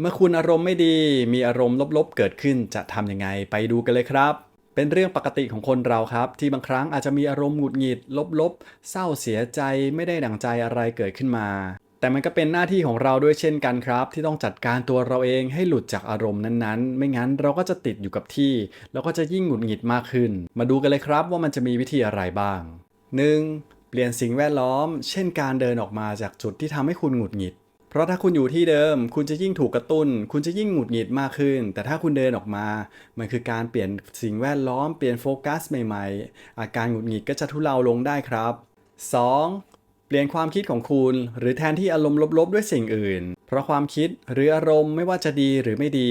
เมื่อคุณอารมณ์ไม่ดี มีอารมณ์ลบๆ เกิดขึ้นจะทำยังไงไปดูกันเลยครับ เป็นเรื่องปกติของคนเราครับ ที่บางครั้งอาจจะมีอารมณ์หงุดหงิด ลบๆ เศร้าเสียใจไม่ได้ดังใจอะไรเกิดขึ้นมา แต่มันก็เป็นหน้าที่ของเราด้วยเช่นกันครับ ที่ต้องจัดการตัวเราเองให้หลุดจากอารมณ์นั้นๆ ไม่งั้นเราก็จะติดอยู่กับที่ แล้วก็จะยิ่งหงุดหงิดมากขึ้น มาดูกันเลยครับว่ามันจะมีวิธีอะไรบ้าง 1. เปลี่ยนสิ่งแวดล้อม เช่นการเดินออกมาจากจุดที่ทำให้คุณหงุดหงิด เพราะถ้าคุณอยู่ที่เดิม คุณจะยิ่งถูกกระตุ้น คุณจะยิ่งหงุดหงิดมากขึ้น แต่ถ้าคุณเดินออกมา มันคือการเปลี่ยนสิ่งแวดล้อมเปลี่ยนโฟกัสใหม่ๆ อาการหงุดหงิดก็จะทุเลาลงได้ครับ 2. เปลี่ยนความคิดของคุณ หรือแทนที่อารมณ์ลบๆด้วยสิ่งอื่น เพราะความคิดหรืออารมณ์ไม่ว่าจะดีหรือไม่ดี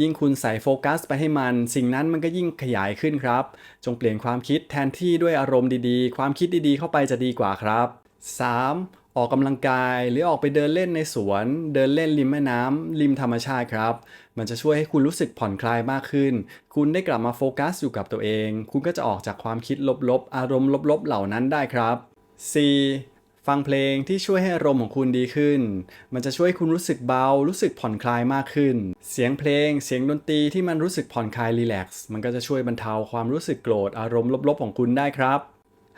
ยิ่งคุณใส่โฟกัสไปให้มัน สิ่งนั้นมันก็ยิ่งขยายขึ้นครับ จงเปลี่ยนความคิดแทนที่ด้วยอารมณ์ดีๆ ความคิดดีๆ เข้าไปจะดีกว่าครับ 3. ออกกำลังกายหรือออกไปเดินเล่นในสวน เดินเล่นริมแม่น้ำริมธรรมชาติครับ มันจะช่วยให้คุณรู้สึกผ่อนคลายมากขึ้น คุณได้กลับมาโฟกัสอยู่กับตัวเอง คุณก็จะออกจากความคิดลบๆ อารมณ์ลบๆ เหล่านั้นได้ครับ 4. ฟังเพลงที่ช่วยให้อารมณ์ของคุณดีขึ้น มันจะช่วยให้คุณรู้สึกเบา รู้สึกผ่อนคลายมากขึ้น เสียงเพลง เสียงดนตรีที่มันรู้สึกผ่อนคลายรีแลกซ์ มันก็จะช่วยบรรเทาความรู้สึกโกรธ อารมณ์ลบๆของคุณได้ครับ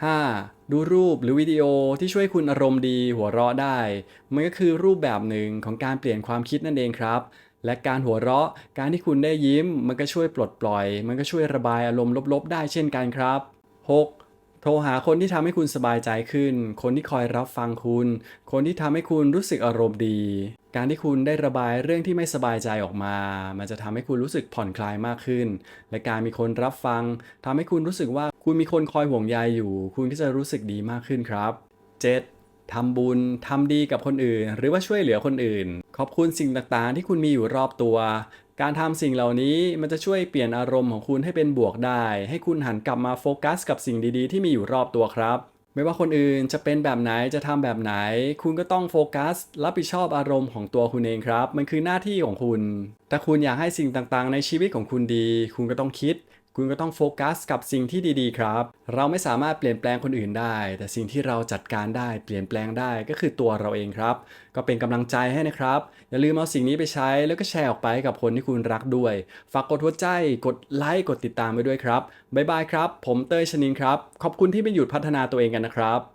5. ดูรูปหรือวิดีโอที่ช่วยคุณอารมณ์ดีหัวเราะได้ มันก็คือรูปแบบหนึ่งของการเปลี่ยนความคิดนั่นเองครับ และการหัวเราะ การที่คุณได้ยิ้ม มันก็ช่วยปลดปล่อย มันก็ช่วยระบายอารมณ์ลบๆ ได้เช่นกันครับ 6. โทรหาคนที่ทำให้คุณสบายใจขึ้น คนที่คอยรับฟังคุณ คนที่ทำให้คุณรู้สึกอารมณ์ดี การที่คุณได้ระบายเรื่องที่ไม่สบายใจออกมา มันจะทำให้คุณรู้สึกผ่อนคลายมากขึ้น และการมีคนรับฟังทำให้คุณรู้สึกว่า คุณมีคนคอยห่วงใยอยู่ คุณก็จะรู้สึกดีมากขึ้นครับ 7. ทำบุญทำดีกับคนอื่น หรือว่าช่วยเหลือคนอื่น ขอบคุณสิ่งต่างๆ ที่คุณมีอยู่รอบตัว การทำสิ่งเหล่านี้มันจะช่วยเปลี่ยนอารมณ์ของคุณให้เป็นบวกได้ ให้คุณหันกลับมาโฟกัสกับสิ่งดีๆ ที่มีอยู่รอบตัวครับไม่ว่าคนอื่นจะเป็นแบบไหนจะทำแบบไหน คุณก็ต้องโฟกัส รับผิดชอบอารมณ์ของตัวคุณเองครับ มันคือหน้าที่ของคุณ ถ้าคุณอยากให้สิ่งต่างๆ ในชีวิตของคุณดี คุณก็ต้องคิด คุณก็ต้องโฟกัสกับสิ่งที่ดีๆ ครับ เราไม่สามารถเปลี่ยนแปลงคนอื่นได้ แต่สิ่งที่เราจัดการได้เปลี่ยนแปลงได้ก็คือตัวเราเองครับ ก็เป็นกำลังใจให้นะครับ อย่าลืมเอาสิ่งนี้ไปใช้แล้วก็แชร์ออกไปกับคนที่คุณรักด้วย ฝากกดหัวใจกดไลค์กดติดตามไปด้วยครับบ๊ายบายครับ ผมเต้ยชนินครับ ขอบคุณที่ไม่หยุดพัฒนาตัวเองกันนะครับ